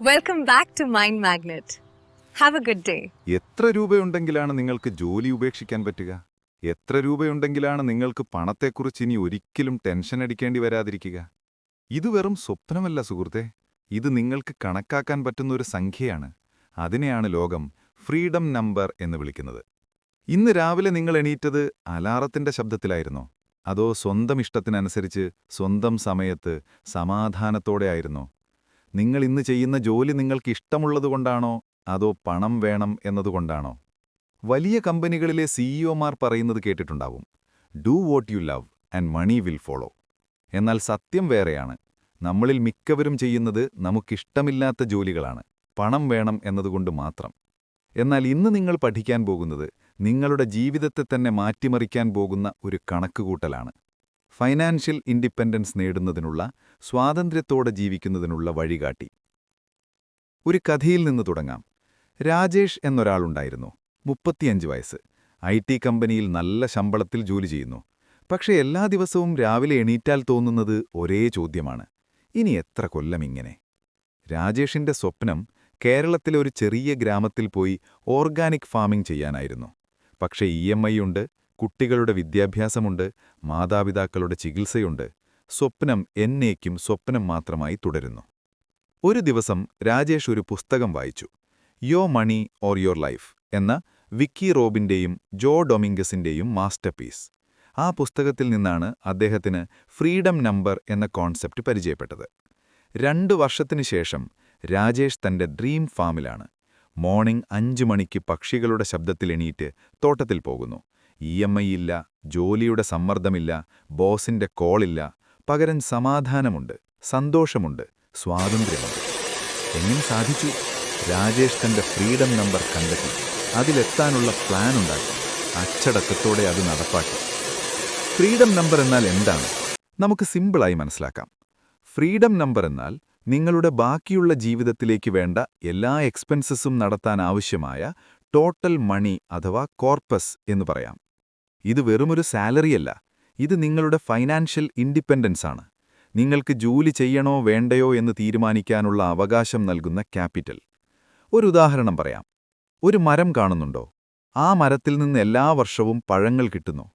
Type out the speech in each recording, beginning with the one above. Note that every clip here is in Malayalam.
Welcome back to Mind Magnet have a good day എത്ര രൂപയുണ്ടെങ്കിലാണ് നിങ്ങൾക്ക് ജോലി ഉപേക്ഷിക്കാൻ പറ്റുക? എത്ര രൂപയുണ്ടെങ്കിലാണ് നിങ്ങൾക്ക് പണത്തെക്കുറിച്ച് ഇനി ഒരിക്കലും ടെൻഷൻ അടിക്കേണ്ടി വരാതിരിക്കുക? ഇത് വെറും സ്വപ്നമല്ല സുഹൃത്തെ. ഇത് നിങ്ങൾക്ക് കണക്കാക്കാൻ പറ്റുന്ന ഒരു സംഖ്യയാണ്. അതിനെയാണ് ലോകം ഫ്രീഡം നമ്പർ എന്ന് വിളിക്കുന്നത്. ഇന്ന് രാവിലെ നിങ്ങൾ എണീറ്റത് അലാറത്തിന്റെ ശബ്ദത്തിലായിരുന്നോ? അതോ സ്വന്തം ഇഷ്ടത്തിനനുസരിച്ച് സ്വന്തം സമയത്ത് സമാധാനത്തോടെ ആയിരുന്നോ? നിങ്ങൾ ഇന്ന് ചെയ്യുന്ന ജോലി നിങ്ങൾക്ക് ഇഷ്ടമുള്ളതുകൊണ്ടാണോ? അതോ പണം വേണം എന്നതുകൊണ്ടാണോ? വലിയ കമ്പനികളിലെ സിഇഒമാർ പറയുന്നത് കേട്ടിട്ടുണ്ടാവും. Do what you love and money will follow എന്നാൽ സത്യം വേറെയാണ്. നമ്മളിൽ മിക്കവരും ചെയ്യുന്നത് നമുക്കിഷ്ടമില്ലാത്ത ജോലികളാണ്. പണം വേണം എന്നതുകൊണ്ട് മാത്രം. എന്നാൽ ഇന്ന് നിങ്ങൾ പഠിക്കാൻ പോകുന്നത് നിങ്ങളുടെ ജീവിതത്തെ തന്നെ മാറ്റിമറിക്കാൻ പോകുന്ന ഒരു കണക്കുകൂട്ടലാണ്. ഫൈനാൻഷ്യൽ ഇൻഡിപെൻഡൻസ് നേടുന്നതിനുള്ള സ്വാതന്ത്ര്യത്തോടെ ജീവിക്കുന്നതിനുള്ള വഴികാട്ടി. ഒരു കഥയിൽ നിന്ന് തുടങ്ങാം. രാജേഷ് എന്നൊരാളുണ്ടായിരുന്നു മുപ്പത്തിയഞ്ച് വയസ്സ്. ഐ ടി കമ്പനിയിൽ നല്ല ശമ്പളത്തിൽ ജോലി ചെയ്യുന്നു. പക്ഷേ എല്ലാ ദിവസവും രാവിലെ എണീറ്റാൽ തോന്നുന്നത് ഒരേ ചോദ്യമാണ്. ഇനി എത്ര കൊല്ലം ഇങ്ങനെ? രാജേഷിന്റെ സ്വപ്നം കേരളത്തിലെ ഒരു ചെറിയ ഗ്രാമത്തിൽ പോയി ഓർഗാനിക് ഫാമിംഗ് ചെയ്യാനായിരുന്നു. പക്ഷേ ഇ എം ഐ ഉണ്ട് കുട്ടികളുടെ വിദ്യാഭ്യാസമുണ്ട് മാതാപിതാക്കളുടെ ചികിത്സയുണ്ട് സ്വപ്നം എന്നേക്കും സ്വപ്നം മാത്രമായി തുടരുന്നു. ഒരു ദിവസം രാജേഷ് ഒരു പുസ്തകം വായിച്ചു യോ മണി ഓർ യോർ ലൈഫ് എന്ന വിക്കി റോബിന്റെയും ജോ ഡൊമിംഗസിന്റെയും മാസ്റ്റർപീസ്. ആ പുസ്തകത്തിൽ നിന്നാണ് അദ്ദേഹത്തിന് ഫ്രീഡം നമ്പർ എന്ന കോൺസെപ്റ്റ് പരിചയപ്പെട്ടത്. രണ്ടു വർഷത്തിനു ശേഷം രാജേഷ് തന്റെ ഡ്രീം ഫാമിലാണ്. മോർണിംഗ് അഞ്ചു മണിക്ക് പക്ഷികളുടെ ശബ്ദത്തിൽ എണീറ്റ് തോട്ടത്തിൽ പോകുന്നു. ഇ എം ഐ ഇല്ല ജോലിയുടെ സമ്മർദ്ദമില്ല ബോസിന്റെ കോളില്ല പകരം സമാധാനമുണ്ട് സന്തോഷമുണ്ട് സ്വാതന്ത്ര്യമുണ്ട്. എങ്ങനെ സാധിച്ചു? രാജേഷ് തന്റെ ഫ്രീഡം നമ്പർ കണ്ടെത്തി അതിലെത്താനുള്ള പ്ലാൻ ഉണ്ടാക്കി അച്ചടക്കത്തോടെ അത് നടപ്പാക്കി. ഫ്രീഡം നമ്പർ എന്നാൽ എന്താണ്? നമുക്ക് സിമ്പിളായി മനസ്സിലാക്കാം. ഫ്രീഡം നമ്പർ എന്നാൽ നിങ്ങളുടെ ബാക്കിയുള്ള ജീവിതത്തിലേക്ക് വേണ്ട എല്ലാ എക്സ്പെൻസസും നടത്താൻ ആവശ്യമായ ടോട്ടൽ മണി അഥവാ കോർപ്പസ് എന്ന് പറയാം. ഇത് വെറുമൊരു സാലറിയല്ല. ഇത് നിങ്ങളുടെ ഫൈനാൻഷ്യൽ ഇൻഡിപെൻഡൻസ് ആണ് നിങ്ങൾക്ക് ജോലി ചെയ്യണോ വേണ്ടയോ എന്ന് തീരുമാനിക്കാനുള്ള അവകാശം നൽകുന്ന ക്യാപിറ്റൽ. ഒരു ഉദാഹരണം പറയാം. ഒരു മരം കാണുന്നുണ്ടോ? ആ മരത്തിൽ നിന്ന് എല്ലാ വർഷവും പഴങ്ങൾ കിട്ടുന്നു.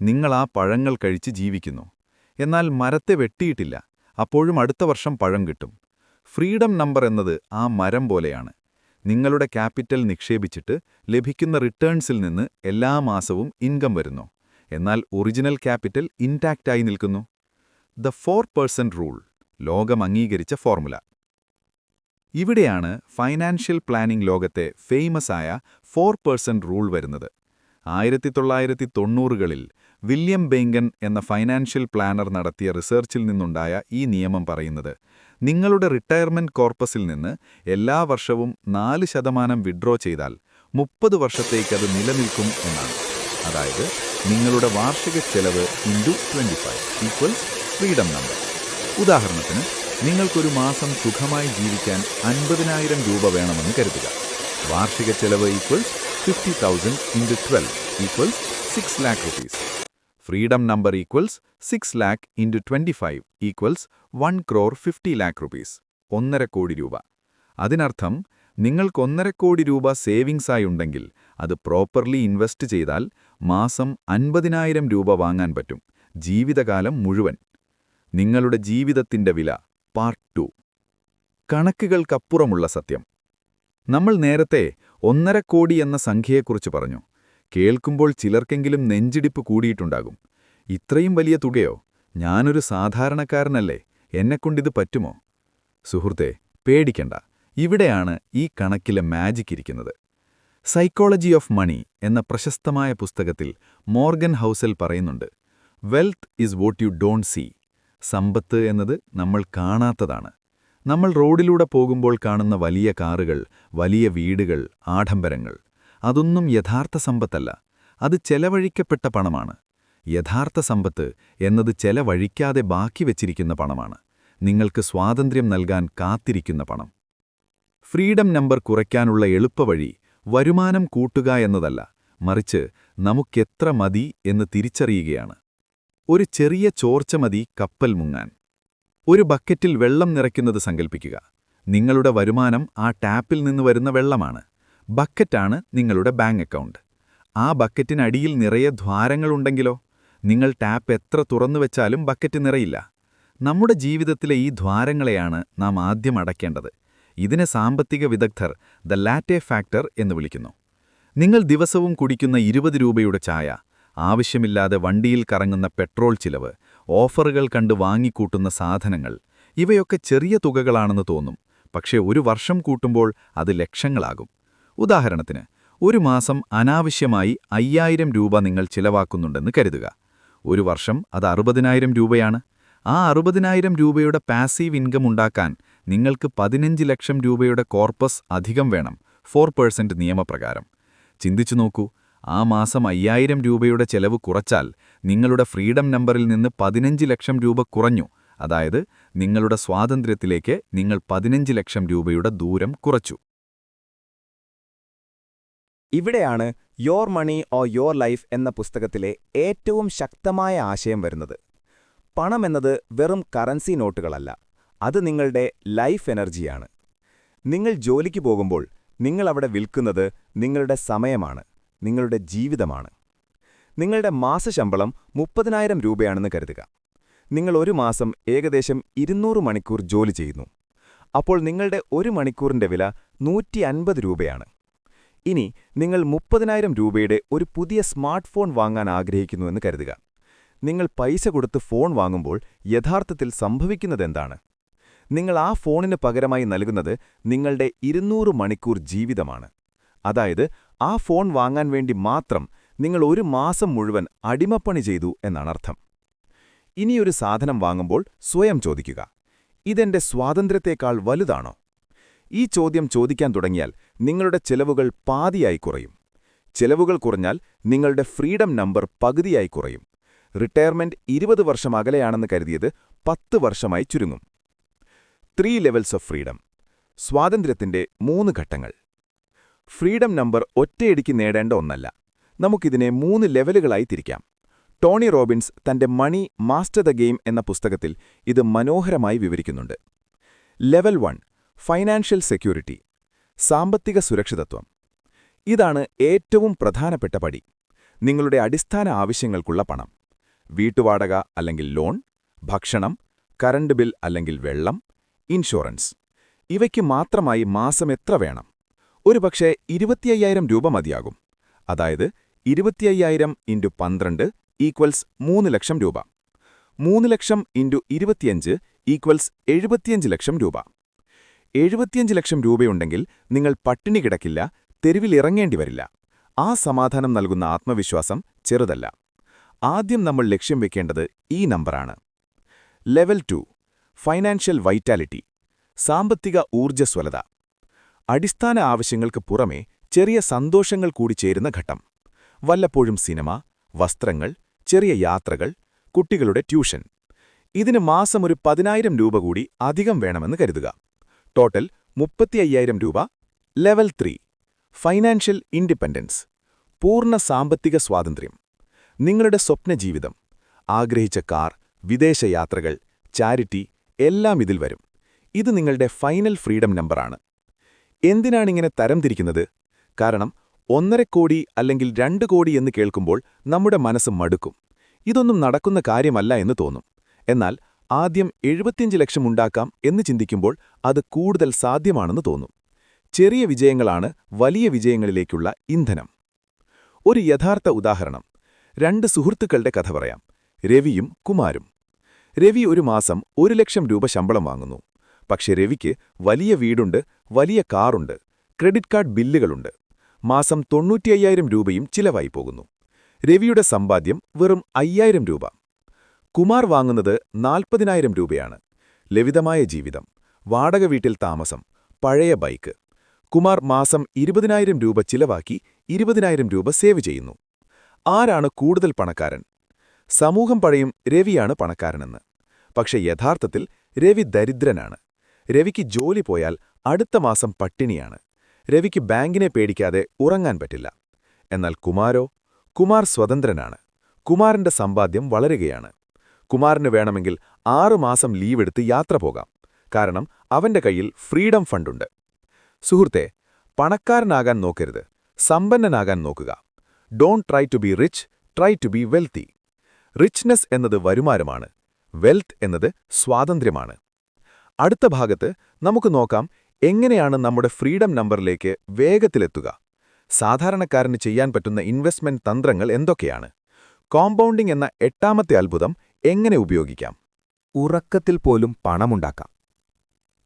നിങ്ങൾ ആ പഴങ്ങൾ കഴിച്ച് ജീവിക്കുന്നു. എന്നാൽ മരത്തെ വെട്ടിയിട്ടില്ല. അപ്പോഴും അടുത്ത വർഷം പഴം കിട്ടും. ഫ്രീഡം നമ്പർ എന്നത് ആ മരം പോലെയാണ്. നിങ്ങളുടെ ക്യാപിറ്റൽ നിക്ഷേപിച്ചിട്ട് ലഭിക്കുന്ന റിട്ടേൺസിൽ നിന്ന് എല്ലാ മാസവും ഇൻകം വരുന്നു. എന്നാൽ ഒറിജിനൽ ക്യാപിറ്റൽ ഇൻടാക്റ്റായി നിൽക്കുന്നു. ദ ഫോർ പേഴ്സന്റ് റൂൾ ലോകം അംഗീകരിച്ച ഫോർമുല. ഇവിടെയാണ് ഫൈനാൻഷ്യൽ പ്ലാനിംഗ് ലോകത്തെ ഫേമസ് ആയ ഫോർ പേഴ്സന്റ് റൂൾ വരുന്നത്. ആയിരത്തി തൊള്ളായിരത്തി തൊണ്ണൂറുകളിൽ വില്യം ബെങ്കൻ എന്ന ഫൈനാൻഷ്യൽ പ്ലാനർ നടത്തിയ റിസർച്ചിൽ നിന്നുണ്ടായ ഈ നിയമം പറയുന്നത് നിങ്ങളുടെ റിട്ടയർമെന്റ് കോർപ്പസിൽ നിന്ന് എല്ലാ വർഷവും നാല് ശതമാനം വിഡ്രോ ചെയ്താൽ മുപ്പത് വർഷത്തേക്കത് നിലനിൽക്കും എന്നാണ്. അതായത് നിങ്ങളുടെ വാർഷിക ചെലവ് into twenty five equals freedom number ഉദാഹരണത്തിന് നിങ്ങൾക്കൊരു മാസം സുഖമായി ജീവിക്കാൻ അൻപതിനായിരം രൂപ വേണമെന്ന് കരുതുക. വാർഷിക ചെലവ് equals fifty thousand into twelve equals six lakh rupees freedom number equals six lakh into twenty five equals one crore fifty lakh rupees ഒന്നര കോടി രൂപ. അതിനർത്ഥം നിങ്ങൾക്ക് ഒന്നര കോടി രൂപ സേവിങ്സായി ഉണ്ടെങ്കിൽ അത് പ്രോപ്പർലി ഇൻവെസ്റ്റ് ചെയ്താൽ മാസം അൻപതിനായിരം രൂപ വാങ്ങാൻ പറ്റും ജീവിതകാലം മുഴുവൻ. നിങ്ങളുടെ ജീവിതത്തിന്റെ വില പാർട്ട് ടു. കണക്കുകൾക്കപ്പുറമുള്ള സത്യം. നമ്മൾ നേരത്തെ ഒന്നര കോടി എന്ന സംഖ്യയെക്കുറിച്ച് പറഞ്ഞു. കേൾക്കുമ്പോൾ ചിലർക്കെങ്കിലും നെഞ്ചിടിപ്പ് കൂടിയിട്ടുണ്ടാകും. ഇത്രയും വലിയ തുകയോ? ഞാനൊരു സാധാരണക്കാരനല്ലേ. എന്നെക്കൊണ്ടിത് പറ്റുമോ? സുഹൃത്തെ പേടിക്കണ്ട. ഇവിടെയാണ് ഈ കണക്കിലെ മാജിക് ഇരിക്കുന്നത്. സൈക്കോളജി ഓഫ് മണി എന്ന പ്രശസ്തമായ പുസ്തകത്തിൽ മോർഗൻ ഹൗസൽ പറയുന്നുണ്ട് wealth is what you don't see സമ്പത്ത് എന്നത് നമ്മൾ കാണാത്തതാണ്. നമ്മൾ റോഡിലൂടെ പോകുമ്പോൾ കാണുന്ന വലിയ കാറുകൾ വലിയ വീടുകൾ ആഡംബരങ്ങൾ. അതൊന്നും യഥാർത്ഥ സമ്പത്തല്ല. അത് ചെലവഴിക്കപ്പെട്ട പണമാണ്. യഥാർത്ഥ സമ്പത്ത് എന്നത് ചെലവഴിക്കാതെ ബാക്കി വച്ചിരിക്കുന്ന പണമാണ്. നിങ്ങൾക്ക് സ്വാതന്ത്ര്യം നൽകാൻ കാത്തിരിക്കുന്ന പണം. ഫ്രീഡം നമ്പർ കുറയ്ക്കാനുള്ള എളുപ്പവഴി വരുമാനം കൂട്ടുക എന്നതല്ല മറിച്ച് നമുക്കെത്ര മതി എന്ന് തിരിച്ചറിയുകയാണ്. ഒരു ചെറിയ ചോർച്ച മതി കപ്പൽ മുങ്ങാൻ. ഒരു ബക്കറ്റിൽ വെള്ളം നിറയ്ക്കുന്നത് സങ്കൽപ്പിക്കുക. നിങ്ങളുടെ വരുമാനം ആ ടാപ്പിൽ നിന്ന് വരുന്ന വെള്ളമാണ്. ബക്കറ്റാണ് നിങ്ങളുടെ ബാങ്ക് അക്കൗണ്ട്. ആ ബക്കറ്റിനടിയിൽ നിറയെ ദ്വാരങ്ങളുണ്ടെങ്കിലോ? നിങ്ങൾ ടാപ്പ് എത്ര തുറന്നു വെച്ചാലും ബക്കറ്റ് നിറയില്ല. നമ്മുടെ ജീവിതത്തിലെ ഈ ദ്വാരങ്ങളെയാണ് നാം ആദ്യം അടയ്ക്കേണ്ടത്. ഇതിനെ സാമ്പത്തിക വിദഗ്ധർ ദ ലാറ്റെ ഫാക്ടർ എന്ന് വിളിക്കുന്നു. നിങ്ങൾ ദിവസവും കുടിക്കുന്ന ഇരുപത് രൂപയുടെ ചായ ആവശ്യമില്ലാതെ വണ്ടിയിൽ കറങ്ങുന്ന പെട്രോൾ ചിലവ് ഓഫറുകൾ കണ്ട് വാങ്ങിക്കൂട്ടുന്ന സാധനങ്ങൾ ഇവയൊക്കെ ചെറിയ തുകകളാണെന്ന് തോന്നും. പക്ഷേ ഒരു വർഷം കൂട്ടുമ്പോൾ അത് ലക്ഷങ്ങളാകും. ഉദാഹരണത്തിന് ഒരു മാസം അനാവശ്യമായി അയ്യായിരം രൂപ നിങ്ങൾ ചിലവാക്കുന്നുണ്ടെന്ന് കരുതുക. ഒരു വർഷം അത് അറുപതിനായിരം രൂപയാണ്. ആ അറുപതിനായിരം രൂപയുടെ പാസീവ് ഇൻകം ഉണ്ടാക്കാൻ നിങ്ങൾക്ക് പതിനഞ്ച് ലക്ഷം രൂപയുടെ കോർപ്പസ് അധികം വേണം ഫോർ പേഴ്സന്റ് നിയമപ്രകാരം. ചിന്തിച്ചു നോക്കൂ ആ മാസം അയ്യായിരം രൂപയുടെ ചെലവ് കുറച്ചാൽ നിങ്ങളുടെ ഫ്രീഡം നമ്പറിൽ നിന്ന് പതിനഞ്ച് ലക്ഷം രൂപ കുറഞ്ഞു അതായത് നിങ്ങളുടെ സ്വാതന്ത്ര്യത്തിലേക്ക് നിങ്ങൾ പതിനഞ്ച് ലക്ഷം രൂപയുടെ ദൂരം കുറച്ചു. ഇവിടെയാണ് your money or your life എന്ന പുസ്തകത്തിലെ ഏറ്റവും ശക്തമായ ആശയം വരുന്നത്. പണമെന്നത് വെറും കറൻസി നോട്ടുകളല്ല. അത് നിങ്ങളുടെ ലൈഫ് എനർജിയാണ്. നിങ്ങൾ ജോലിക്ക് പോകുമ്പോൾ നിങ്ങൾ അവിടെ വിൽക്കുന്നത് നിങ്ങളുടെ സമയമാണ് നിങ്ങളുടെ ജീവിതമാണ്. നിങ്ങളുടെ മാസശമ്പളം മുപ്പതിനായിരം രൂപയാണെന്ന് കരുതുക. നിങ്ങൾ ഒരു മാസം ഏകദേശം ഇരുന്നൂറ് മണിക്കൂർ ജോലി ചെയ്യുന്നു. അപ്പോൾ നിങ്ങളുടെ ഒരു മണിക്കൂറിന്റെ വില നൂറ്റി അൻപത് രൂപയാണ്. ഇനി നിങ്ങൾ മുപ്പതിനായിരം രൂപയുടെ ഒരു പുതിയ സ്മാർട്ട് ഫോൺ വാങ്ങാൻ ആഗ്രഹിക്കുന്നുവെന്ന് കരുതുക. നിങ്ങൾ പൈസ കൊടുത്ത് ഫോൺ വാങ്ങുമ്പോൾ യഥാർത്ഥത്തിൽ സംഭവിക്കുന്നതെന്താണ്? നിങ്ങൾ ആ ഫോണിന് പകരമായി നൽകുന്നത് നിങ്ങളുടെ ഇരുന്നൂറ് മണിക്കൂർ ജീവിതമാണ്. അതായത് ആ ഫോൺ വാങ്ങാൻ വേണ്ടി മാത്രം നിങ്ങൾ ഒരു മാസം മുഴുവൻ അടിമപ്പണി ചെയ്തു എന്നാണർത്ഥം ഇനിയൊരു സാധനം വാങ്ങുമ്പോൾ സ്വയം ചോദിക്കുക ഇതെന്റെ സ്വാതന്ത്ര്യത്തേക്കാൾ വലുതാണോ? ഈ ചോദ്യം ചോദിക്കാൻ തുടങ്ങിയാൽ നിങ്ങളുടെ ചെലവുകൾ പാതിയായി കുറയും. ചെലവുകൾ കുറഞ്ഞാൽ നിങ്ങളുടെ ഫ്രീഡം നമ്പർ പകുതിയായി കുറയും. റിട്ടയർമെന്റ് ഇരുപത് വർഷം അകലെയാണെന്ന് കരുതിയത് പത്ത് വർഷമായി ചുരുങ്ങും. ത്രീ ലെവൽസ് ഓഫ് ഫ്രീഡം സ്വാതന്ത്ര്യത്തിന്റെ മൂന്ന് ഘട്ടങ്ങൾ. ഫ്രീഡം നമ്പർ ഒറ്റയടിക്ക് നേടേണ്ട ഒന്നല്ല. നമുക്കിതിനെ മൂന്ന് ലെവലുകളായി തിരിക്കാം. ടോണി റോബിൻസ് തന്റെ മണി മാസ്റ്റർ ദ ഗെയിം എന്ന പുസ്തകത്തിൽ ഇത് മനോഹരമായി വിവരിക്കുന്നുണ്ട്. ലെവൽ വൺ ഫൈനാൻഷ്യൽ സെക്യൂരിറ്റി സാമ്പത്തിക സുരക്ഷിതത്വം. ഇതാണ് ഏറ്റവും പ്രധാനപ്പെട്ട പടി. നിങ്ങളുടെ അടിസ്ഥാന ആവശ്യങ്ങൾക്കുള്ള പണം. വീട്ടുവാടക അല്ലെങ്കിൽ ലോൺ ഭക്ഷണം കറണ്ട് ബിൽ അല്ലെങ്കിൽ വെള്ളം ഇൻഷുറൻസ്. ഇവയ്ക്ക് മാത്രമായി മാസം എത്ര വേണം? ഒരുപക്ഷെ ഇരുപത്തിയ്യായിരം രൂപ മതിയാകും. അതായത് ഇരുപത്തിയ്യായിരം ഇന്റു പന്ത്രണ്ട് ഈക്വൽസ് മൂന്ന് ലക്ഷം രൂപ. മൂന്ന് ലക്ഷം ഇന്റു ഇരുപത്തിയഞ്ച് ഈക്വൽസ് എഴുപത്തിയഞ്ച് ലക്ഷം രൂപ. എഴുപത്തിയഞ്ച് ലക്ഷം രൂപയുണ്ടെങ്കിൽ നിങ്ങൾ പട്ടിണി കിടക്കില്ല തെരുവിലിറങ്ങേണ്ടി വരില്ല ആ സമാധാനം നൽകുന്ന ആത്മവിശ്വാസം ചെറുതല്ല. ആദ്യം നമ്മൾ ലക്ഷ്യം വെക്കേണ്ടത് ഈ നമ്പറാണ്. ലെവൽ ടു ഫൈനാൻഷ്യൽ വൈറ്റാലിറ്റി സാമ്പത്തിക ഊർജസ്വലത. അടിസ്ഥാന ആവശ്യങ്ങൾക്ക് പുറമെ ചെറിയ സന്തോഷങ്ങൾ കൂടി ചേരുന്ന ഘട്ടം. വല്ലപ്പോഴും സിനിമ വസ്ത്രങ്ങൾ ചെറിയ യാത്രകൾ കുട്ടികളുടെ ട്യൂഷൻ. ഇതിന് മാസം ഒരു പതിനായിരം രൂപ കൂടി അധികം വേണമെന്ന് കരുതുക. ടോട്ടൽ മുപ്പത്തിയ്യായിരം രൂപ. ലെവൽ ത്രീ ഫൈനാൻഷ്യൽ ഇൻഡിപെൻഡൻസ് പൂർണ സാമ്പത്തിക സ്വാതന്ത്ര്യം. നിങ്ങളുടെ സ്വപ്നജീവിതം ആഗ്രഹിച്ച കാർ വിദേശയാത്രകൾ ചാരിറ്റി എല്ലാം ഇതിൽ വരും. ഇത് നിങ്ങളുടെ ഫൈനൽ ഫ്രീഡം നമ്പറാണ്. എന്തിനാണിങ്ങനെ തരംതിരിക്കുന്നത്? കാരണം ഒന്നര കോടി അല്ലെങ്കിൽ രണ്ട് കോടി എന്ന് കേൾക്കുമ്പോൾ നമ്മുടെ മനസ്സ് മടുക്കും. ഇതൊന്നും നടക്കുന്ന കാര്യമല്ല എന്ന് തോന്നും. എന്നാൽ ആദ്യം എഴുപത്തിയഞ്ച് ലക്ഷം ഉണ്ടാക്കാം എന്ന് ചിന്തിക്കുമ്പോൾ അത് കൂടുതൽ സാധ്യമാണെന്ന് തോന്നും. ചെറിയ വിജയങ്ങളാണ് വലിയ വിജയങ്ങളിലേക്കുള്ള ഇന്ധനം. ഒരു യഥാർത്ഥ ഉദാഹരണം. രണ്ട് സുഹൃത്തുക്കളുടെ കഥ പറയാം. രവിയും കുമാരും. രവി ഒരു മാസം ഒരു ലക്ഷം രൂപ ശമ്പളം വാങ്ങുന്നു. പക്ഷേ രവിക്ക് വലിയ വീടുണ്ട് വലിയ കാറുണ്ട് ക്രെഡിറ്റ് കാർഡ് ബില്ലുകളുണ്ട്. മാസം തൊണ്ണൂറ്റിയ്യായിരം രൂപയും ചിലവായി പോകുന്നു. രവിയുടെ സമ്പാദ്യം വെറും അയ്യായിരം രൂപ. കുമാർ വാങ്ങുന്നത് നാൽപ്പതിനായിരം രൂപയാണ്. ലളിതമായ ജീവിതം വാടക വീട്ടിൽ താമസം പഴയ ബൈക്ക്. കുമാർ മാസം ഇരുപതിനായിരം രൂപ ചിലവാക്കി ഇരുപതിനായിരം രൂപ സേവ് ചെയ്യുന്നു. ആരാണ് കൂടുതൽ പണക്കാരൻ? സമൂഹം പഴയും രവിയാണ് പണക്കാരനെന്ന്. പക്ഷെ യഥാർത്ഥത്തിൽ രവി ദരിദ്രനാണ്. രവിക്ക് ജോലി പോയാൽ അടുത്ത മാസം പട്ടിണിയാണ്. രവിക്ക് ബാങ്കിനെ പേടിക്കാതെ ഉറങ്ങാൻ പറ്റില്ല. എന്നാൽ കുമാരോ? കുമാർ സ്വതന്ത്രനാണ്. കുമാറിന്റെ സമ്പാദ്യം വളരുകയാണ്. കുമാറിന് വേണമെങ്കിൽ ആറുമാസം ലീവെടുത്ത് യാത്ര പോകാം. കാരണം അവന്റെ കയ്യിൽ ഫ്രീഡം ഫണ്ടുണ്ട്. സുഹൃത്തെ പണക്കാരനാകാൻ നോക്കരുത്. സമ്പന്നനാകാൻ നോക്കുക. Don't try to be rich try to be wealthy richness എന്നത് വരുമാനമാണ് വെൽത്ത് എന്നത് സ്വാതന്ത്ര്യമാണ്. അടുത്ത ഭാഗത്ത് നമുക്ക് നോക്കാം എങ്ങനെയാണ് നമ്മുടെ ഫ്രീഡം നമ്പറിലേക്ക് വേഗത്തിലെത്തുക. സാധാരണക്കാരന് ചെയ്യാൻ പറ്റുന്ന ഇൻവെസ്റ്റ്മെന്റ് തന്ത്രങ്ങൾ എന്തൊക്കെയാണ്? കോമ്പൗണ്ടിംഗ് എന്ന എട്ടാമത്തെ അത്ഭുതം എങ്ങനെ ഉപയോഗിക്കാം? ഉറക്കത്തിൽ പോലും പണമുണ്ടാക്കാം.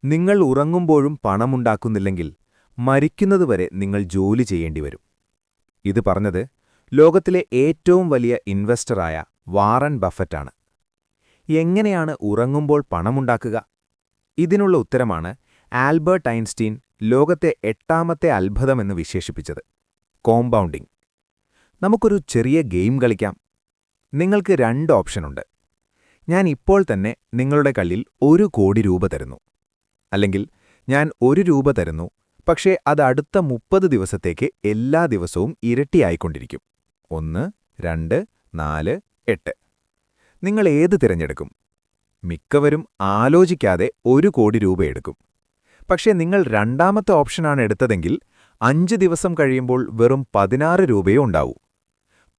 നിങ്ങൾ ഉറങ്ങുമ്പോഴും പണമുണ്ടാക്കുന്നില്ലെങ്കിൽ മരിക്കുന്നതുവരെ നിങ്ങൾ ജോലി ചെയ്യേണ്ടി വരും ഇത് പറഞ്ഞത് ലോകത്തിലെ ഏറ്റവും വലിയ ഇൻവെസ്റ്ററായ വാറൻ ബഫറ്റാണ്. എങ്ങനെയാണ് ഉറങ്ങുമ്പോൾ പണമുണ്ടാക്കുക? ഇതിനുള്ള ഉത്തരമാണ് ആൽബർട്ട് ഐൻസ്റ്റീൻ ലോകത്തെ എട്ടാമത്തെ അത്ഭുതമെന്ന് വിശേഷിപ്പിച്ചത് കോമ്പൗണ്ടിംഗ്. നമുക്കൊരു ചെറിയ ഗെയിം കളിക്കാം. നിങ്ങൾക്ക് രണ്ട് ഓപ്ഷനുണ്ട് ഞാൻ ഇപ്പോൾ തന്നെ നിങ്ങളുടെ കള്ളിൽ ഒരു കോടി രൂപ തരുന്നു. അല്ലെങ്കിൽ ഞാൻ ഒരു രൂപ തരുന്നു പക്ഷേ അത് അടുത്ത മുപ്പത് ദിവസത്തേക്ക് എല്ലാ ദിവസവും ഇരട്ടിയായിക്കൊണ്ടിരിക്കും. ഒന്ന് രണ്ട് നാല് എട്ട്. നിങ്ങൾ ഏത് തിരഞ്ഞെടുക്കും? മിക്കവരും ആലോചിക്കാതെ ഒരു കോടി രൂപ എടുക്കും. പക്ഷേ നിങ്ങൾ രണ്ടാമത്തെ ഓപ്ഷനാണ് എടുത്തതെങ്കിൽ അഞ്ച് ദിവസം കഴിയുമ്പോൾ വെറും പതിനാറ് രൂപയേ ഉണ്ടാവൂ.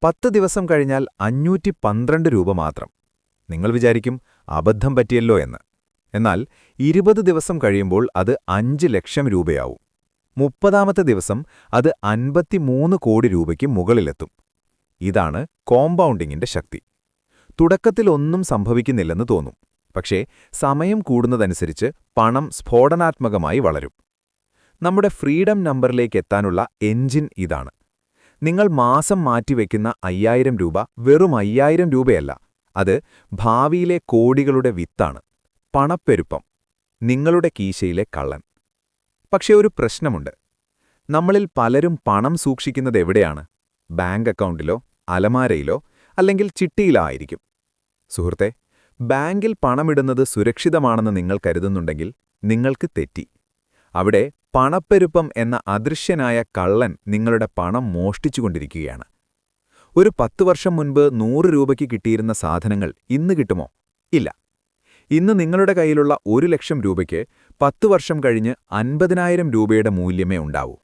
പത്ത് ദിവസം കഴിഞ്ഞാൽ അഞ്ഞൂറ്റി പന്ത്രണ്ട് രൂപ മാത്രം. നിങ്ങൾ വിചാരിക്കും അബദ്ധം പറ്റിയല്ലോ എന്ന്. എന്നാൽ ഇരുപത് ദിവസം കഴിയുമ്പോൾ അത് അഞ്ച് ലക്ഷം രൂപയാവും. മുപ്പതാമത്തെ ദിവസം അത് അൻപത്തിമൂന്ന് കോടി രൂപയ്ക്ക് മുകളിലെത്തും. ഇതാണ് കോമ്പൗണ്ടിങ്ങിന്റെ ശക്തി. തുടക്കത്തിൽ ഒന്നും സംഭവിക്കുന്നില്ലെന്ന് തോന്നും. പക്ഷേ സമയം കൂടുന്നതനുസരിച്ച് പണം സ്ഫോടനാത്മകമായി വളരും. നമ്മുടെ ഫ്രീഡം നമ്പറിലേക്ക് എത്താനുള്ള എഞ്ചിൻ ഇതാണ്. നിങ്ങൾ മാസം മാറ്റിവെക്കുന്ന അയ്യായിരം രൂപ വെറും അയ്യായിരം രൂപയല്ല. അത് ഭാവിയിലെ കോടികളുടെ വിത്താണ്. പണപ്പെരുപ്പം. നിങ്ങളുടെ കീശയിലെ കള്ളൻ. പക്ഷേ ഒരു പ്രശ്നമുണ്ട്. നമ്മളിൽ പലരും പണം സൂക്ഷിക്കുന്നത് എവിടെയാണ്? ബാങ്ക് അക്കൗണ്ടിലോ അലമാരയിലോ അല്ലെങ്കിൽ ചിട്ടിയിലോ ആയിരിക്കും. സുഹൃത്തെ ബാങ്കിൽ പണമിടുന്നത് സുരക്ഷിതമാണെന്ന് നിങ്ങൾ കരുതുന്നുണ്ടെങ്കിൽ നിങ്ങൾക്ക് തെറ്റി. അവിടെ പണപ്പെരുപ്പം എന്ന അദൃശ്യനായ കള്ളൻ നിങ്ങളുടെ പണം മോഷ്ടിച്ചുകൊണ്ടിരിക്കുകയാണ്. ഒരു പത്തു വർഷം മുൻപ് നൂറ് രൂപയ്ക്ക് കിട്ടിയിരുന്ന സാധനങ്ങൾ ഇന്ന് കിട്ടുമോ? ഇല്ല. ഇന്ന് നിങ്ങളുടെ കയ്യിലുള്ള ഒരു ലക്ഷം രൂപയ്ക്ക് പത്തു വർഷം കഴിഞ്ഞ് അൻപതിനായിരം രൂപയുടെ മൂല്യമേ ഉണ്ടാവൂ.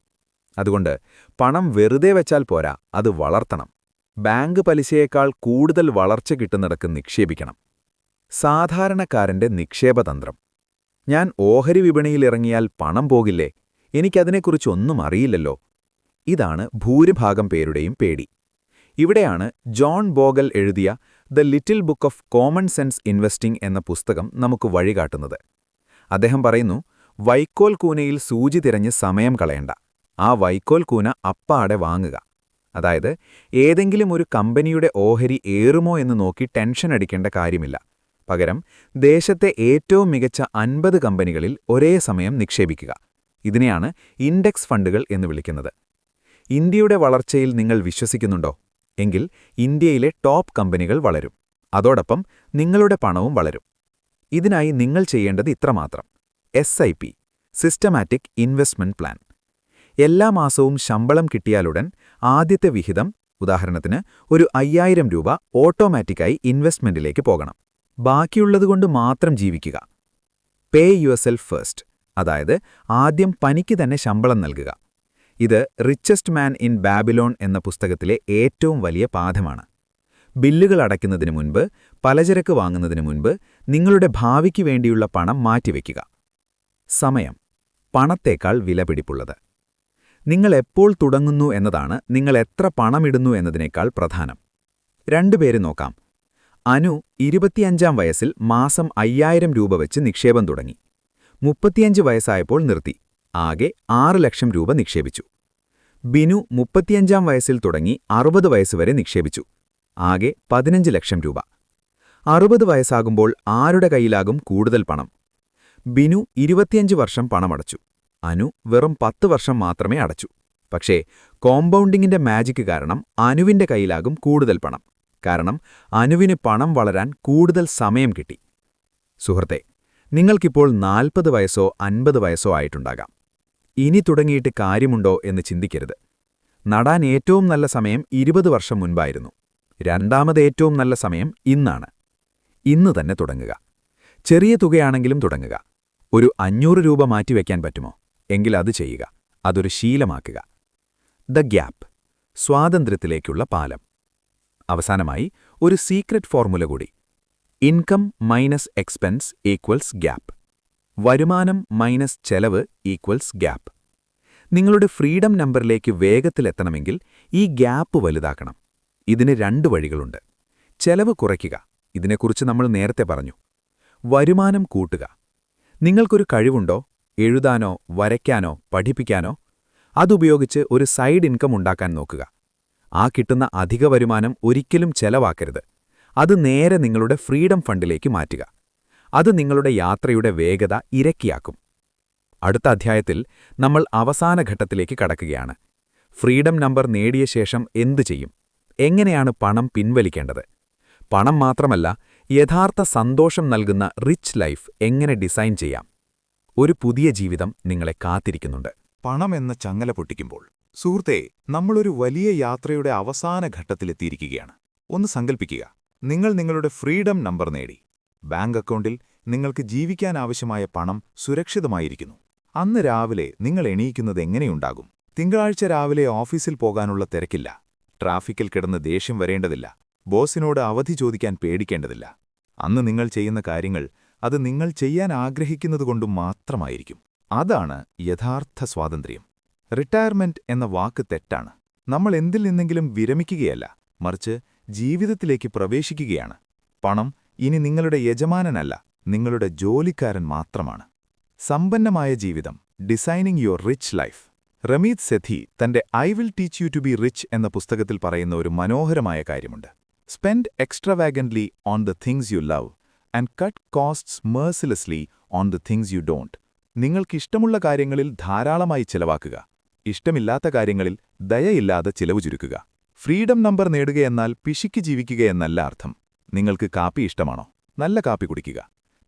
അതുകൊണ്ട് പണം വെറുതെ വെച്ചാൽ പോരാ അത് വളർത്തണം. ബാങ്ക് പലിശയേക്കാൾ കൂടുതൽ വളർച്ച കിട്ടുന്നിടക്ക് നിക്ഷേപിക്കണം. സാധാരണക്കാരന്റെ നിക്ഷേപതന്ത്രം. ഞാൻ ഓഹരി വിപണിയിലിറങ്ങിയാൽ പണം പോകില്ലേ? എനിക്കതിനെക്കുറിച്ചൊന്നും അറിയില്ലല്ലോ. ഇതാണ് ഭൂരിഭാഗം പേരുടെയും പേടി. ഇവിടെയാണ് ജോൺ ബോഗൽ എഴുതിയ the little book of common sense investing എന്ന പുസ്തകം നമുക്ക് വഴികാട്ടുന്നത്. അദ്ദേഹം പറയുന്നു വൈക്കോൽ കൂനയിൽ സൂചി തിരഞ്ഞ് സമയം കളയണ്ട. ആ വൈക്കോൽ കൂന അപ്പാടെ വാങ്ങുക. അതായത് ഏതെങ്കിലും ഒരു കമ്പനിയുടെ ഓഹരി ഏറുമോ എന്ന് നോക്കി ടെൻഷൻ അടിക്കേണ്ട കാര്യമില്ല. പകരം ദേശത്തെ ഏറ്റവും മികച്ച അൻപത് കമ്പനികളിൽ ഒരേ സമയം നിക്ഷേപിക്കുക. ഇതിനെയാണ് ഇൻഡെക്സ് ഫണ്ടുകൾ എന്ന് വിളിക്കുന്നത്. ഇന്ത്യയുടെ വളർച്ചയിൽ നിങ്ങൾ വിശ്വസിക്കുന്നുണ്ടോ? എങ്കിൽ ഇന്ത്യയിലെ ടോപ്പ് കമ്പനികൾ വളരും. അതോടൊപ്പം നിങ്ങളുടെ പണവും വളരും. ഇതിനായി നിങ്ങൾ ചെയ്യേണ്ടത് ഇത്രമാത്രം. S I P systematic investment plan. എല്ലാ മാസവും ശമ്പളം കിട്ടിയാലുടൻ ആദ്യത്തെ വിഹിതം ഉദാഹരണത്തിന് ഒരു അയ്യായിരം രൂപ ഓട്ടോമാറ്റിക്കായി ഇൻവെസ്റ്റ്മെന്റിലേക്ക് പോകണം. ബാക്കിയുള്ളതുകൊണ്ട് മാത്രം ജീവിക്കുക. പേ യുവർ സെൽഫ് ഫസ്റ്റ് അതായത് ആദ്യം പനിക്ക് തന്നെ ശമ്പളം നൽകുക. ഇത് റിച്ചസ്റ്റ് മാൻ ഇൻ ബാബിലോൺ എന്ന പുസ്തകത്തിലെ ഏറ്റവും വലിയ പാഠമാണ്. ബില്ലുകൾ അടയ്ക്കുന്നതിന് മുൻപ് പലചരക്ക് വാങ്ങുന്നതിന് മുൻപ് നിങ്ങളുടെ ഭാവിക്ക് വേണ്ടിയുള്ള പണം മാറ്റിവെക്കുക. സമയം. പണത്തേക്കാൾ വിലപിടിപ്പുള്ളത്. നിങ്ങൾ എപ്പോൾ തുടങ്ങുന്നു എന്നതാണ് നിങ്ങൾ എത്ര പണമിടുന്നു എന്നതിനേക്കാൾ പ്രധാനം. രണ്ടുപേര് നോക്കാം. അനു ഇരുപത്തിയഞ്ചാം വയസ്സിൽ മാസം അയ്യായിരം രൂപ വെച്ച് നിക്ഷേപം തുടങ്ങി. മുപ്പത്തിയഞ്ച് വയസ്സായപ്പോൾ നിർത്തി. ആകെ ആറ് ലക്ഷം രൂപ നിക്ഷേപിച്ചു. ബിനു മുപ്പത്തിയഞ്ചാം വയസ്സിൽ തുടങ്ങി അറുപത് വയസ്സുവരെ നിക്ഷേപിച്ചു. ആകെ പതിനഞ്ച് ലക്ഷം രൂപ. അറുപത് വയസ്സാകുമ്പോൾ ആരുടെ കയ്യിലാകും കൂടുതൽ പണം? ബിനു ഇരുപത്തിയഞ്ച് വർഷം പണമടച്ചു. അനു വെറും പത്ത് വർഷം മാത്രമേ അടച്ചു. പക്ഷേ കോമ്പൗണ്ടിങ്ങിന്റെ മാജിക് കാരണം അനുവിന്റെ കയ്യിലാകും കൂടുതൽ പണം. കാരണം അനുവിന് പണം വളരാൻ കൂടുതൽ സമയം കിട്ടി. സുഹൃത്തെ നിങ്ങൾക്കിപ്പോൾ നാൽപ്പത് വയസ്സോ അൻപത് വയസ്സോ ആയിട്ടുണ്ടാകാം. ഇനി തുടങ്ങിയിട്ട് കാര്യമുണ്ടോ എന്ന് ചിന്തിക്കരുത്. നടാൻ ഏറ്റവും നല്ല സമയം ഇരുപത് വർഷം മുൻപായിരുന്നു. രണ്ടാമത് ഏറ്റവും നല്ല സമയം ഇന്നാണ്. ഇന്ന് തന്നെ തുടങ്ങുക. ചെറിയ തുകയാണെങ്കിലും തുടങ്ങുക. ഒരു അഞ്ഞൂറ് രൂപ മാറ്റിവെക്കാൻ പറ്റുമോ? എങ്കിൽ അത് ചെയ്യുക. അതൊരു ശീലമാക്കുക. ദ ഗ്യാപ്പ് സ്വാതന്ത്ര്യത്തിലേക്കുള്ള പാലം. അവസാനമായി ഒരു സീക്രട്ട് ഫോർമുല കൂടി. Income minus expense equals gap വരുമാനം മൈനസ് ചെലവ് ഈക്വൽസ് ഗ്യാപ്പ് നിങ്ങളുടെ ഫ്രീഡം നമ്പറിലേക്ക് വേഗത്തിലെത്തണമെങ്കിൽ ഈ ഗ്യാപ്പ് വലുതാക്കണം. ഇതിന് രണ്ട് വഴികളുണ്ട്. ചെലവ് കുറയ്ക്കുക. ഇതിനെക്കുറിച്ച് നമ്മൾ നേരത്തെ പറഞ്ഞു. വരുമാനം കൂട്ടുക. നിങ്ങൾക്കൊരു കഴിവുണ്ടോ? എഴുതാനോ വരയ്ക്കാനോ പഠിപ്പിക്കാനോ അതുപയോഗിച്ച് ഒരു സൈഡ് ഇൻകം ഉണ്ടാക്കാൻ നോക്കുക. ആ കിട്ടുന്ന അധിക വരുമാനം ഒരിക്കലും ചെലവാക്കരുത്. അത് നേരെ നിങ്ങളുടെ ഫ്രീഡം ഫണ്ടിലേക്ക് മാറ്റുക. അത് നിങ്ങളുടെ യാത്രയുടെ വേഗത ഇരക്കിയാക്കും. അടുത്ത അധ്യായത്തിൽ നമ്മൾ അവസാന ഘട്ടത്തിലേക്ക് കടക്കുകയാണ്. ഫ്രീഡം നമ്പർ നേടിയ ശേഷം എന്തു ചെയ്യും? എങ്ങനെയാണ് പണം പിൻവലിക്കേണ്ടത്? പണം മാത്രമല്ല യഥാർത്ഥ സന്തോഷം നൽകുന്ന റിച്ച് ലൈഫ് എങ്ങനെ ഡിസൈൻ ചെയ്യാം? ഒരു പുതിയ ജീവിതം നിങ്ങളെ കാത്തിരിക്കുന്നുണ്ട്. പണം എന്ന ചങ്ങല പൊട്ടിക്കുമ്പോൾ സുഹൃത്തെ നമ്മളൊരു വലിയ യാത്രയുടെ അവസാന ഘട്ടത്തിലെത്തിയിരിക്കുകയാണ്. ഒന്ന് സങ്കൽപ്പിക്കുക. നിങ്ങൾ നിങ്ങളുടെ ഫ്രീഡം നമ്പർ നേടി. ബാങ്ക് അക്കൗണ്ടിൽ നിങ്ങൾക്ക് ജീവിക്കാൻ ആവശ്യമായ പണം സുരക്ഷിതമായിരിക്കുന്നു. അന്ന് രാവിലെ നിങ്ങൾ എണീക്കുന്നത് എങ്ങനെയുണ്ടാകും? തിങ്കളാഴ്ച രാവിലെ ഓഫീസിൽ പോകാനുള്ള തിരക്കില്ല. ട്രാഫിക്കിൽ കിടന്ന് ദേഷ്യം വരേണ്ടതില്ല. ബോസിനോട് അവധി ചോദിക്കാൻ പേടിക്കേണ്ടതില്ല. അന്ന് നിങ്ങൾ ചെയ്യുന്ന കാര്യങ്ങൾ അത് നിങ്ങൾ ചെയ്യാൻ ആഗ്രഹിക്കുന്നതുകൊണ്ടും മാത്രമായിരിക്കും. അതാണ് യഥാർത്ഥ സ്വാതന്ത്ര്യം. റിട്ടയർമെന്റ് എന്ന വാക്ക് തെറ്റാണ്. നമ്മൾ എന്തിൽ നിന്നെങ്കിലും വിരമിക്കുകയല്ല മറിച്ച് ജീവിതത്തിലേക്ക് പ്രവേശിക്കുകയാണ്. പണം ഇനി നിങ്ങളുടെ യജമാനനല്ല നിങ്ങളുടെ ജോലിക്കാരൻ മാത്രമാണ്. സമ്പന്നമായ ജീവിതം designing your rich life Ramit Sethi തന്റെ I will teach you to be rich എന്ന പുസ്തകത്തിൽ പറയുന്ന ഒരു മനോഹരമായ കാര്യമുണ്ട്. Spend extravagantly on the things you love. And cut costs mercilessly on the things you don't നിങ്ങൾക്കിഷ്ടമുള്ള കാര്യങ്ങളിൽ ധാരാളമായി ചെലവാക്കുക. ഇഷ്ടമില്ലാത്ത കാര്യങ്ങളിൽ ദയയില്ലാതെ ചിലവ് ചുരുക്കുക. ഫ്രീഡം നമ്പർ നേടുകയെന്നാൽ പിശിക്ക് ജീവിക്കുകയെന്നല്ല അർത്ഥം. നിങ്ങൾക്ക് കാപ്പി ഇഷ്ടമാണോ? നല്ല കാപ്പി കുടിക്കുക.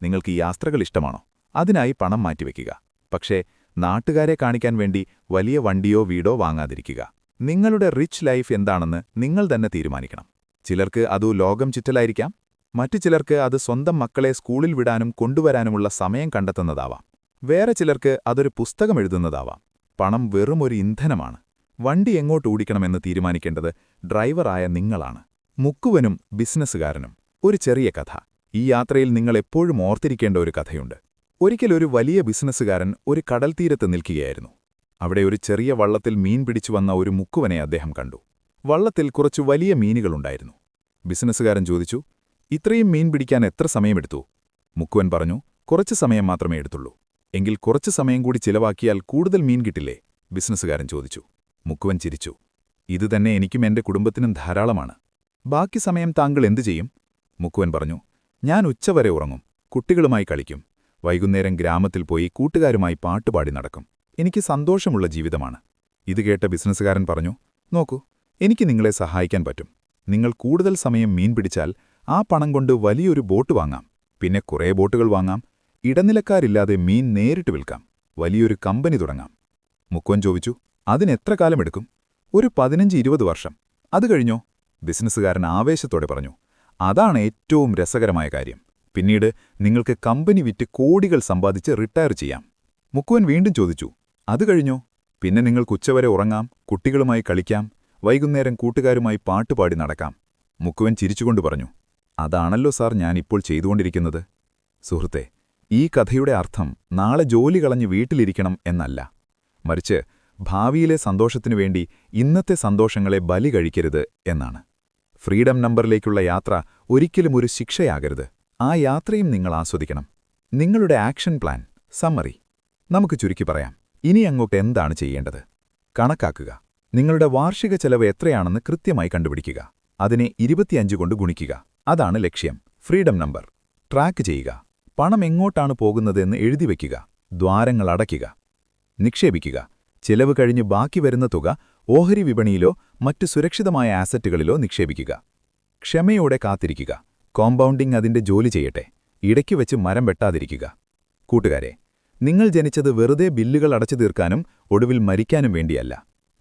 നിങ്ങൾക്ക് യാത്രകൾ ഇഷ്ടമാണോ? അതിനായി പണം മാറ്റിവെക്കുക. പക്ഷേ നാട്ടുകാരെ കാണിക്കാൻ വേണ്ടി വലിയ വണ്ടിയോ വീടോ വാങ്ങാതിരിക്കുക. നിങ്ങളുടെ റിച്ച് ലൈഫ് എന്താണെന്ന് നിങ്ങൾ തന്നെ തീരുമാനിക്കണം. ചിലർക്ക് അതു ലോകം ചുറ്റലായിരിക്കാം. മറ്റു ചിലർക്ക് അത് സ്വന്തം മക്കളെ സ്കൂളിൽ വിടാനും കൊണ്ടുവരാനുമുള്ള സമയം കണ്ടെത്തുന്നതാവാം. വേറെ ചിലർക്ക് അതൊരു പുസ്തകം എഴുതുന്നതാവാം. പണം വെറും ഒരു ഇന്ധനമാണ്. വണ്ടി എങ്ങോട്ട് ഓടിക്കണമെന്ന് തീരുമാനിക്കേണ്ടത് ഡ്രൈവറായ നിങ്ങളാണ്. മുക്കുവനും ബിസിനസ്സുകാരനും. ഒരു ചെറിയ കഥ. ഈ യാത്രയിൽ നിങ്ങൾ എപ്പോഴും ഓർത്തിരിക്കേണ്ട ഒരു കഥയുണ്ട്. ഒരിക്കലൊരു വലിയ ബിസിനസ്സുകാരൻ ഒരു കടൽ തീരത്ത് നിൽക്കുകയായിരുന്നു. അവിടെ ഒരു ചെറിയ വള്ളത്തിൽ മീൻ പിടിച്ചു വന്ന ഒരു മുക്കുവനെ അദ്ദേഹം കണ്ടു. വള്ളത്തിൽ കുറച്ചു വലിയ മീനുകളുണ്ടായിരുന്നു. ബിസിനസ്സുകാരൻ ചോദിച്ചു ഇത്രയും മീൻ പിടിക്കാൻ എത്ര സമയമെടുത്തു? മുക്കുവൻ പറഞ്ഞു കുറച്ച് സമയം മാത്രമേ എടുത്തുള്ളൂ. എങ്കിൽ കുറച്ച് സമയം കൂടി ചിലവാക്കിയാൽ കൂടുതൽ മീൻ കിട്ടില്ലേ? ബിസിനസ്സുകാരൻ ചോദിച്ചു. മുക്കുവൻ ചിരിച്ചു. ഇതുതന്നെ എനിക്കും എന്റെ കുടുംബത്തിനും ധാരാളമാണ്. ബാക്കി സമയം താങ്കൾ എന്തു ചെയ്യും? മുക്കുവൻ പറഞ്ഞു ഞാൻ ഉച്ചവരെ ഉറങ്ങും കുട്ടികളുമായി കളിക്കും വൈകുന്നേരം ഗ്രാമത്തിൽ പോയി കൂട്ടുകാരുമായി പാട്ടുപാടി നടക്കും. എനിക്ക് സന്തോഷമുള്ള ജീവിതമാണ്. ഇത് കേട്ട ബിസിനസ്സുകാരൻ പറഞ്ഞു നോക്കൂ എനിക്ക് നിങ്ങളെ സഹായിക്കാൻ പറ്റും. നിങ്ങൾ കൂടുതൽ സമയം മീൻ പിടിച്ചാൽ ആ പണം കൊണ്ട് വലിയൊരു ബോട്ട് വാങ്ങാം. പിന്നെ കുറേ ബോട്ടുകൾ വാങ്ങാം. ഇടനിലക്കാരില്ലാതെ മീൻ നേരിട്ട് വിൽക്കാം. വലിയൊരു കമ്പനി തുടങ്ങാം. മുക്കുവൻ ചോദിച്ചു അതിനെത്ര കാലമെടുക്കും ഒരു പതിനഞ്ച് ഇരുപത് വർഷം. അത് കഴിഞ്ഞോ? ബിസിനസ്സുകാരൻ ആവേശത്തോടെ പറഞ്ഞു അതാണ് ഏറ്റവും രസകരമായ കാര്യം. പിന്നീട് നിങ്ങൾക്ക് കമ്പനി വിറ്റ് കോടികൾ സമ്പാദിച്ച് റിട്ടയർ ചെയ്യാം. മുക്കുവൻ വീണ്ടും ചോദിച്ചു അത് കഴിഞ്ഞോ? പിന്നെ നിങ്ങൾക്ക് ഉച്ചവരെ ഉറങ്ങാം കുട്ടികളുമായി കളിക്കാം വൈകുന്നേരം കൂട്ടുകാരുമായി പാട്ടുപാടി നടക്കാം. മുക്കുവൻ ചിരിച്ചുകൊണ്ട് പറഞ്ഞു അതാണല്ലോ സാർ ഞാനിപ്പോൾ ചെയ്തുകൊണ്ടിരിക്കുന്നത്. സുഹൃത്തെ ഈ കഥയുടെ അർത്ഥം നാളെ ജോലി കളഞ്ഞ് വീട്ടിലിരിക്കണം എന്നല്ല. മറിച്ച് ഭാവിയിലെ സന്തോഷത്തിനു വേണ്ടി ഇന്നത്തെ സന്തോഷങ്ങളെ ബലി കഴിക്കരുത് എന്നാണ്. ഫ്രീഡം നമ്പറിലേക്കുള്ള യാത്ര ഒരിക്കലും ഒരു ശിക്ഷയാകരുത്. ആ യാത്രയും നിങ്ങൾ ആസ്വദിക്കണം. നിങ്ങളുടെ ആക്ഷൻ പ്ലാൻ സമ്മറി. നമുക്ക് ചുരുക്കി പറയാം. ഇനി അങ്ങോട്ട് എന്താണ് ചെയ്യേണ്ടത്? കണക്കാക്കുക. നിങ്ങളുടെ വാർഷിക ചെലവ് എത്രയാണെന്ന് കൃത്യമായി കണ്ടുപിടിക്കുക. അതിനെ ഇരുപത്തിയഞ്ച് കൊണ്ട് ഗുണിക്കുക. അതാണ് ലക്ഷ്യം. Freedom number. ട്രാക്ക് ചെയ്യുക. പണം എങ്ങോട്ടാണ് പോകുന്നതെന്ന് എഴുതി വയ്ക്കുക. ദ്വാരങ്ങൾ അടയ്ക്കുക. നിക്ഷേപിക്കുക. ചെലവ് കഴിഞ്ഞ് ബാക്കി വരുന്ന തുക ഓഹരി വിപണിയിലോ മറ്റു സുരക്ഷിതമായ ആസറ്റുകളിലോ നിക്ഷേപിക്കുക. ക്ഷമയോടെ കാത്തിരിക്കുക. കോമ്പൗണ്ടിംഗ് അതിന്റെ ജോലി ചെയ്യട്ടെ. ഇടയ്ക്ക് വെച്ച് മരം വെട്ടാതിരിക്കുക. കൂട്ടുകാരെ നിങ്ങൾ ജനിച്ചത് വെറുതെ ബില്ലുകൾ അടച്ചു തീർക്കാനും ഒടുവിൽ മരിക്കാനും വേണ്ടിയല്ല.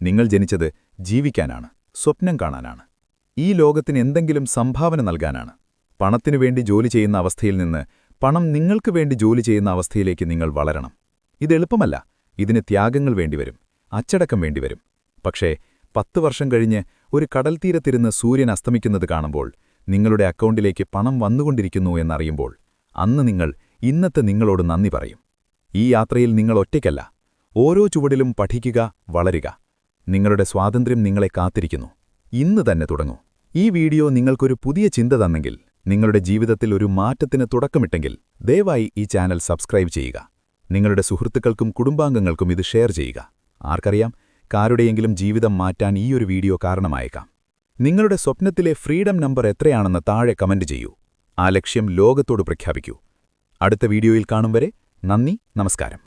നിങ്ങൾ ജനിച്ചത് ജീവിക്കാനാണ്. സ്വപ്നം കാണാനാണ്. ഈ ലോകത്തിന് എന്തെങ്കിലും സംഭാവന നൽകാനാണ്. പണത്തിനു വേണ്ടി ജോലി ചെയ്യുന്ന അവസ്ഥയിൽ നിന്ന് പണം നിങ്ങൾക്ക് വേണ്ടി ജോലി ചെയ്യുന്ന അവസ്ഥയിലേക്ക് നിങ്ങൾ വളരണം. ഇത് എളുപ്പമല്ല. ഇതിന് ത്യാഗങ്ങൾ വേണ്ടിവരും. അച്ചടക്കം വേണ്ടിവരും. പക്ഷേ പത്ത് വർഷം കഴിഞ്ഞ് ഒരു കടൽ തീരത്തിരുന്ന് സൂര്യൻ അസ്തമിക്കുന്നത് കാണുമ്പോൾ നിങ്ങളുടെ അക്കൗണ്ടിലേക്ക് പണം വന്നുകൊണ്ടിരിക്കുന്നു എന്നറിയുമ്പോൾ അന്ന് നിങ്ങൾ ഇന്നത്തെ നിങ്ങളോട് നന്ദി പറയും. ഈ യാത്രയിൽ നിങ്ങൾ ഒറ്റയ്ക്കല്ല. ഓരോ ചുവടിലും പഠിക്കുക വളരുക. നിങ്ങളുടെ സ്വാതന്ത്ര്യം നിങ്ങളെ കാത്തിരിക്കുന്നു. ഇന്ന് തന്നെ തുടങ്ങൂ. ഈ വീഡിയോ നിങ്ങൾക്കൊരു പുതിയ ചിന്ത തന്നെങ്കിൽ നിങ്ങളുടെ ജീവിതത്തിൽ ഒരു മാറ്റത്തിന് തുടക്കമിട്ടെങ്കിൽ ദയവായി ഈ ചാനൽ സബ്സ്ക്രൈബ് ചെയ്യുക. നിങ്ങളുടെ സുഹൃത്തുക്കൾക്കും കുടുംബാംഗങ്ങൾക്കും ഇത് ഷെയർ ചെയ്യുക. ആർക്കറിയാം കാരുടെയെങ്കിലും ജീവിതം മാറ്റാൻ ഈ ഒരു വീഡിയോ കാരണമായേക്കാം. നിങ്ങളുടെ സ്വപ്നത്തിലെ ഫ്രീഡം നമ്പർ എത്രയാണെന്ന് താഴെ കമന്റ് ചെയ്യൂ. ആ ലക്ഷ്യം ലോകത്തോട് പ്രഖ്യാപിക്കൂ. അടുത്ത വീഡിയോയിൽ കാണും വരെ നന്ദി നമസ്കാരം.